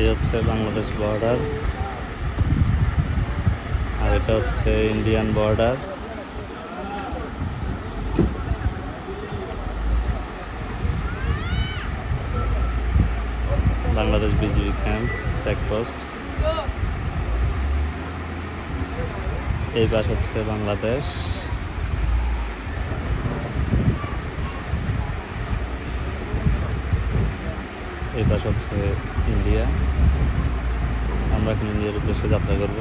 এই হচ্ছে বাংলাদেশ বর্ডার আর এটা হচ্ছে Indian border Bangladesh BGB camp checkpost এই পাশ হচ্ছে বাংলাদেশ। এই পাশ হচ্ছে ইন্ডিয়া। আমরা এখন ইন্ডিয়ার উদ্দেশ্যে যাত্রা করব।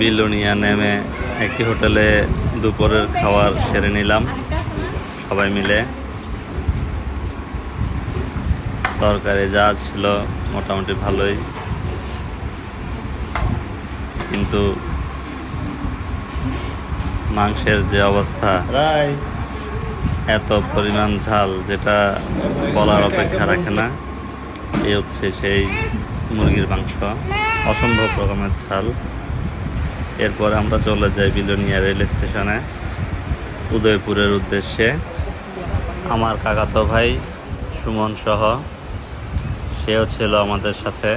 বিলোনিয়া নেমে একটি হোটেলে দুপুরের খাবার সেরে নিলাম সবাই মিলে। তরকারি যা ছিল মোটামুটি ভালোই। কিন্তু মাংসের যে অবস্থা এত পরিমাণ ঝাল যেটা বলার অপেক্ষা রাখে না। এই হচ্ছে সেই মুরগির মাংস। অসম্ভব রকমের ঝাল। এরপর আমরা চলে যাই বিলোনিয়া রেল স্টেশনে, উদয়পুরের উদ্দেশ্যে। আমার কাকাতো ভাই সুমন সহ, সেও ছিল আমাদের সাথে।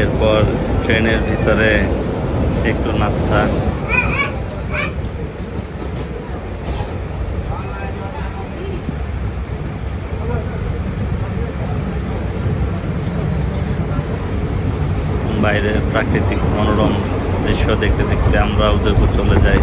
এরপর ট্রেনের ভিতরে একটু নাস্তা। বাইরে প্রাকৃতিক মনোরম দৃশ্য দেখতে দেখতে আমরা উদয়পুর চলে যাই।